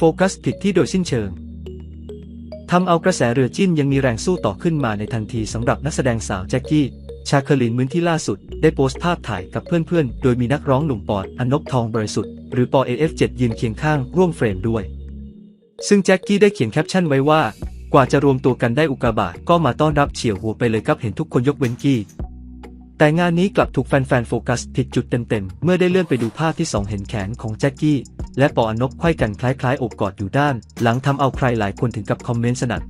โฟกัสผิดที่โดยสิ้นเชิงทำเอากระแสเรือจิ้นยังมีแรงสู้ต่อขึ้นมาในทันทีสำหรับนักแสดงสาวแจ็คกี้ ชาคอรินมืนที่ล่าสุด ได้โพสต์ภาพถ่ายกับเพื่อนๆ โดยมีนักร้องหนุ่มปอดอนบทองบริสุทธิ์หรือปอ AF7 ยืนเคียงข้างร่วมเฟรมด้วย ซึ่งแจ็คกี้ได้เขียนแคปชั่นไว้ว่า กว่าจะรวมตัวกันได้อุกาบาตก็มาต้อนรับเฉียวหัวไปเลยครับเห็นทุกคนยกเว้นกี้แต่งานนี้กลับถูกแฟนๆโฟกัสผิดจุดเต็มๆ เมื่อได้เลื่อนไปดูภาพที่สองเห็นแขนของแจ็คกี้ และปออนบไขว้กันคล้ายๆ อบกอดอยู่ด้าน หลังทำเอาใครหลายคนถึงกับคอมเมนต์สนั่น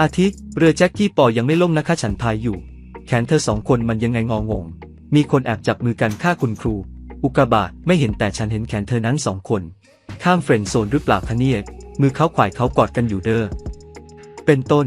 อาทิเรือแจ็คกี้ปอยังไม่ล่มนะคะฉันพายอยู่ แขนเธอสองคนมันยังไงงองง มีคนแอบจับมือกันฆ่าคุณครู อุกกาบาตไม่เห็นแต่ฉันเห็นแขนเธอนั้นสองคน ข้ามเฟรนด์โซนหรือเปล่าคะเนี่ยมือเขาขวายเขากอดกันอยู่เด้อเป็นต้น